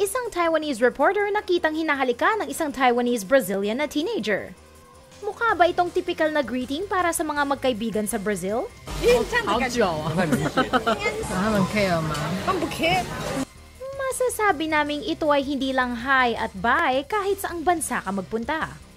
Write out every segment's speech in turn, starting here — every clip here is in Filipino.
isang Taiwanese reporter nakitang hinahalika ng isang Taiwanese-Brazilian na teenager. Mukha ba itong typical na greeting para sa mga magkaibigan sa Brazil? Masasabi naming ito ay hindi lang hi at bye kahit saang bansa ka magpunta.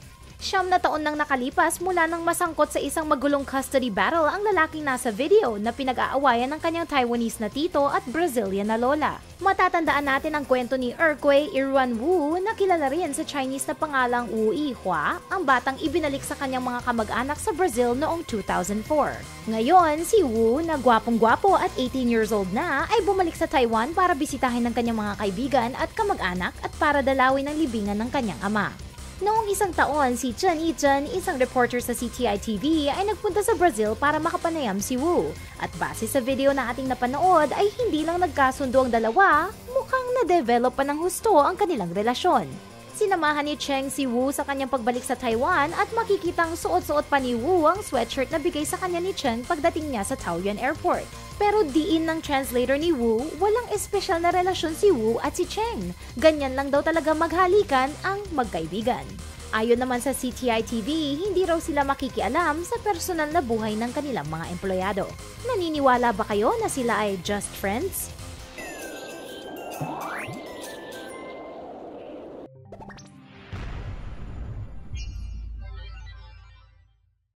Siyam na taon nang nakalipas mula nang masangkot sa isang magulong custody battle ang lalaking nasa video na pinag-aawayan ng kanyang Taiwanese na tito at Brazilian na lola. Matatandaan natin ang kwento ni Erkwe Irwan Wu na kilala rin sa Chinese na pangalang Wu Yihua, ang batang ibinalik sa kanyang mga kamag-anak sa Brazil noong 2004. Ngayon, si Wu na gwapong-gwapo at 18 years old na ay bumalik sa Taiwan para bisitahin ng kanyang mga kaibigan at kamag-anak at para dalawin ang libingan ng kanyang ama. Noong isang taon, si Chen Yichen, isang reporter sa CTI TV, ay nagpunta sa Brazil para makapanayam si Wu. At base sa video na ating napanood ay hindi lang nagkasundo ang dalawa, mukhang na-develop pa ng husto ang kanilang relasyon. Sinamahan ni Cheng si Wu sa kanyang pagbalik sa Taiwan at makikitang suot-suot pa ni Wu ang sweatshirt na bigay sa kanya ni Cheng pagdating niya sa Taoyuan Airport. Pero diin ng translator ni Wu, walang espesyal na relasyon si Wu at si Cheng. Ganyan lang daw talaga maghalikan ang magkaibigan. Ayon naman sa CTI TV, hindi raw sila makikialam sa personal na buhay ng kanilang mga empleyado. Naniniwala ba kayo na sila ay just friends?